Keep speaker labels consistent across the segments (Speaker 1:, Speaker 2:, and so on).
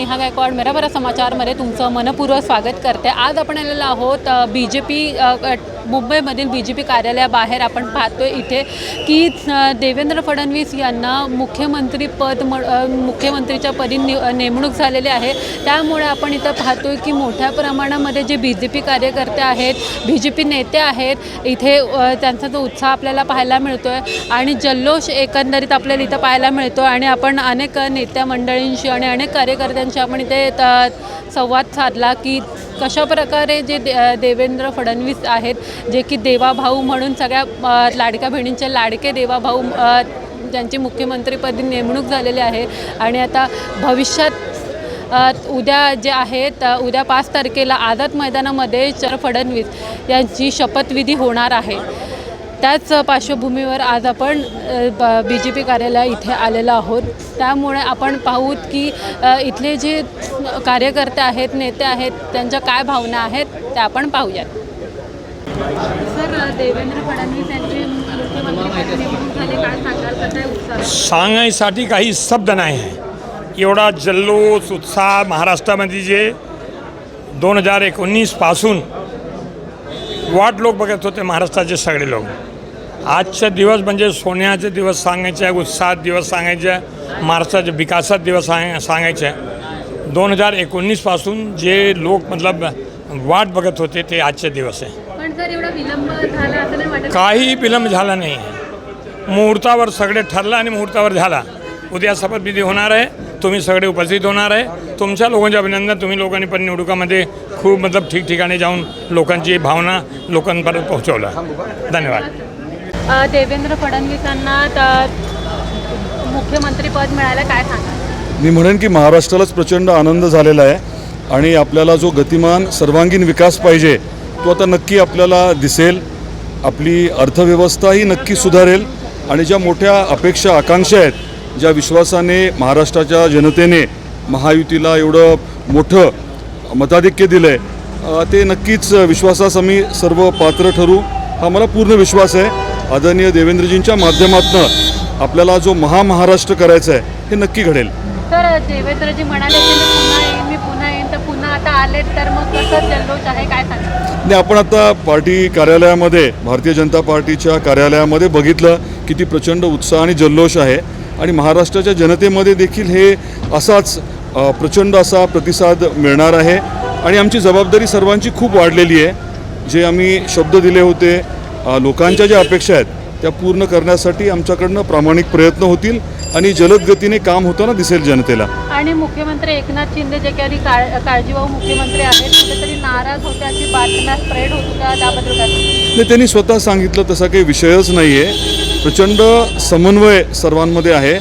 Speaker 1: नेहा गायकवाड मेराबरा समाचारमध्ये तुमचं मनपूर्वक स्वागत करते आज आपण आलेलो आहोत बी जे पी मुंबईमधील बी जे पी कार्यालयाबाहेर आपण पाहतोय इथे की देवेंद्र फडणवीस यांना मुख्यमंत्री पद म मुख्यमंत्रीच्या पदी नि नेमणूक झालेली आहे. त्यामुळे आपण इथं पाहतोय की मोठ्या प्रमाणामध्ये जे बी जे पी कार्यकर्ते आहेत बी जे पी नेते आहेत इथे त्यांचा जो उत्साह आपल्याला पाहायला मिळतो आहे आणि जल्लोष एकंदरीत आपल्याला इथं पाहायला मिळतो आणि आपण अनेक नेत्या मंडळींशी आणि अनेक कार्यकर्त्यांशी आपण इथे त- संवाद साधला की कशा प्रकारे जे दे देवेंद्र फडणवीस आहेत जे की देवाभाऊ म्हणून सगळ्या लाडक्या बहिणींचे लाडके देवाभाऊ ज्यांची मुख्यमंत्रीपदी नेमणूक झालेली आहे. आणि आता भविष्यात उद्या जे आहेत उद्या पाच तारखेला आझाद मैदानामध्ये शर फडणवीस यांची शपथविधी होणार आहे. त्याच पार्श्वभूमीवर आज आपण बी जे पी कार्यालय इथे आलेलो आहोत. त्यामुळे आपण पाहूत की इथले जे कार्यकर्ते आहेत नेते आहेत त्यांच्या काय भावना आहेत त्या आपण पाहूयात. सर देवेंद्र फडणवीस मुख्यमंत्री नेमणूक काय सांगाल? कसं उत्साह?
Speaker 2: सांगायसाठी काही शब्द नाही आहे. एवढा जल्लोष उत्साह महाराष्ट्रामध्ये जे दोन हजार एकोणीसपासून वाट लोक बघत होते महाराष्ट्राचे सगळे लोक. आजचा दिवस म्हणजे सोन्याचे दिवस सांगायचे आहे उत्साहात दिवस सांगायचे आहे महाराष्ट्राच्या विकासात दिवस सांग सांगायचे. आहे दोन हजार एकोणीसपासून जे लोक मतलब वाट बघत होते ते आजचे दिवस आहे.
Speaker 1: एवढा विलंब झाला असं नाही वाटत?
Speaker 2: काही विलंब झाला नाही. मुहूर्तावर सगळे ठरलं आणि मुहूर्तावर झाला. उद्या शपथविधी होणार आहे. तुम्ही सगळे उपस्थित होणार आहे. तुमच्या लोकांचे अभिनंदन. तुम्ही लोकांनी पण निवडणुकामध्ये खूप मतलब ठिकठिकाणी जाऊन लोकांची भावना लोकांपर्यंत पोहोचवला. धन्यवाद.
Speaker 1: देवेंद्र फडणवीसांना मुख्यमंत्रीपद मिळालं काय सांगा
Speaker 3: मी म्हणेन की महाराष्ट्रालाच प्रचंड आनंद झालेला आहे आणि आपल्याला जो गतिमान सर्वांगीण विकास पाहिजे तो आता नक्की आपल्याला दिसेल. आपली अर्थव्यवस्थाही नक्की सुधारेल. आणि ज्या मोठ्या अपेक्षा आकांक्षा आहेत ज्या विश्वासाने महाराष्ट्राच्या जनतेने महायुतीला एवढं मोठं मताधिक्य दिलं आहे ते नक्कीच विश्वासास आम्ही सर्व पात्र ठरू हा मला पूर्ण विश्वास आहे. आदरणीय देवेंद्रजींच्या माध्यमातून आपल्याला जो महामहाराष्ट्र करायचा आहे हे नक्की घडेल.
Speaker 1: तर देवेंद्रजी म्हणाले की मी पुन्हा येईन मी पुन्हा येईन तर पुन्हा आता आले तर मग कसं जल्लोष आहे काय सांगा
Speaker 3: आणि आपण आता पार्टी कार्यालयामध्ये भारतीय जनता पार्टीच्या कार्यालयामध्ये बघितलं किती प्रचंड उत्साह आणि जल्लोष आहे. आणि महाराष्ट्राच्या जनतेमध्ये देखील हे असाच प्रचंड असा प्रतिसाद मिळणार आहे. आणि आमची जबाबदारी सर्वांची खूप वाढलेली आहे. जे आम्ही शब्द दिले होते लोकांच्या ज्या अपेक्षा आहेत त्या पूर्ण करण्यासाठी आमच्याकडनं प्रामाणिक प्रयत्न होतील आणि जलद गतीने काम होताना दिसेल जनतेला.
Speaker 1: आणि मुख्यमंत्री एकनाथ शिंदे जे काही काळ काळजीवाहू मुख्यमंत्री आहेत कुठेतरी नाराज होते अशी बातम्या स्प्रेड होत होत्या त्याबद्दल काय
Speaker 3: नाही त्यांनी स्वतः सांगितलं तसा काही विषयच नाही आहे प्रचंड समन्वय सर्वांमध्ये आहे.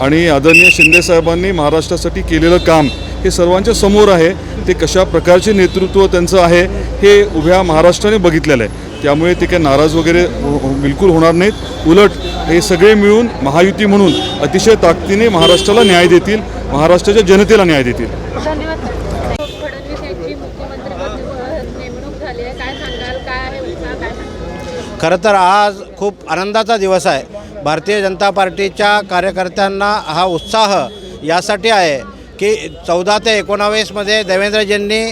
Speaker 3: आणि आदरणीय शिंदेसाहेबांनी महाराष्ट्रासाठी केलेलं काम हे सर्वांच्या समोर आहे. ते कशा प्रकारचे नेतृत्व त्यांचं आहे हे उभ्या महाराष्ट्राने बघितलेलं आहे. त्यामुळे ते काही नाराज वगैरे हो- हो- बिलकुल होणार नाहीत. उलट हे सगळे मिळून महायुती म्हणून अतिशय ताकदीने महाराष्ट्राला न्याय देतील महाराष्ट्राच्या जनतेला न्याय देतील.
Speaker 1: धन्यवाद. सर. फडणवीस यांची मुख्यमंत्रीपद निव- नेमणूक झाली आहे काय सांगाल काय आहे उत्साह काय सांगाल
Speaker 4: खरं तर आज खूप आनंदाचा दिवस आहे. भारतीय जनता पार्टीच्या कार्यकर्त्यांना हा उत्साह यासाठी आहे की चौदा ते एकोणावीसमध्ये देवेंद्रजींनी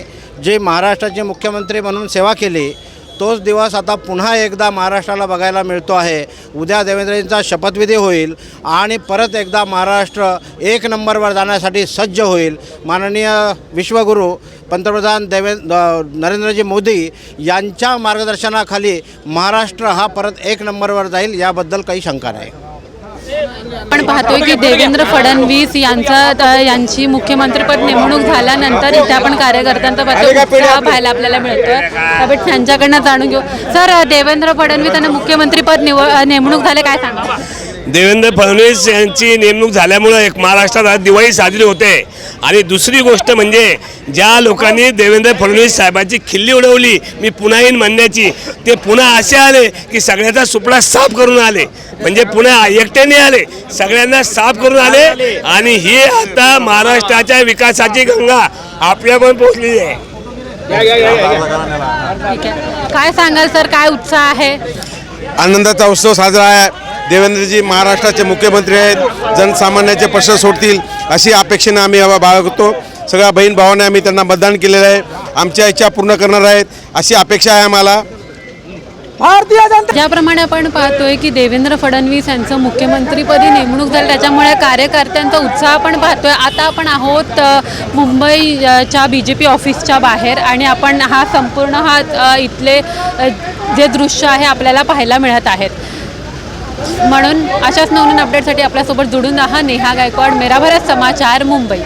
Speaker 4: जी महाराष्ट्राचे मुख्यमंत्री म्हणून सेवा केली तोच दिवस आता पुन्हा एकदा महाराष्ट्राला बघायला मिळतो आहे. उद्या देवेंद्रजींचा शपथविधी होईल आणि परत एकदा महाराष्ट्र एक नंबरवर जाण्यासाठी सज्ज होईल. माननीय विश्वगुरू पंतप्रधान देवे नरेंद्रजी मोदी यांच्या मार्गदर्शनाखाली महाराष्ट्र हा परत एक नंबरवर जाईल याबद्दल काही शंका नाही.
Speaker 1: आपण पाहतोय की देवेंद्र फडणवीस यांचा यांची मुख्यमंत्रीपद नेमणूक झाल्यानंतर इथे आपण कार्यकर्त्यांचा पाहायला आपल्याला मिळतोय. त्यामुळे त्यांच्याकडनं जाणून घेऊ. सर देवेंद्र फडणवीस यांना मुख्यमंत्रीपद निव नेमणूक झाले काय सांगा?
Speaker 5: देवेंद्र फडणवीस यांची नेमणूक झाल्यामुळं एक महाराष्ट्रात आज दिवाळी साजरी होते. आणि दुसरी गोष्ट म्हणजे ज्या लोकांनी देवेंद्र फडणवीस साहेबांची खिल्ली उडवली मी पुन्हा येईन म्हणण्याची ते पुन्हा असे आले की सगळ्याचा सुपडा साफ करून आले. म्हणजे पुन्हा एकट्याने आले सगळ्यांना साफ करून आले आणि ही आता महाराष्ट्राच्या विकासाची गंगा आपल्यापर्यंत पोहोचलेली आहे
Speaker 1: ठीक आहे. काय सांगाल सर? काय उत्साह आहे?
Speaker 6: आनंदाचा उत्सव साजरा आहे. देवेंद्रजी महाराष्ट्राचे मुख्यमंत्री आहेत जनसामान्याचे प्रश्न सोडतील अशी अपेक्षेनं आम्ही बाळगतो सगळ्या बहीण भावांना आम्ही त्यांना मतदान केलेलं आहे. आमच्या इच्छा पूर्ण करणार आहेत अशी अपेक्षा आहे आम्हाला.
Speaker 1: ज्याप्रमाणे आपण पाहतोय की देवेंद्र फडणवीस यांचं मुख्यमंत्रीपदी नेमणूक झाली त्याच्यामुळे कार्यकर्त्यांचा उत्साह आपण पाहतोय. आता आपण आहोत मुंबईच्या बी जे पी ऑफिसच्या बाहेर आणि आपण हा संपूर्ण हा इथले जे दृश्य आहे आपल्याला पाहायला मिळत आहेत. म्हणून अशाच नवनवीन अपडेटसाठी आपल्यासोबत जुडून राहा. नेहा गायकवाड मेरा समाचार मुंबई.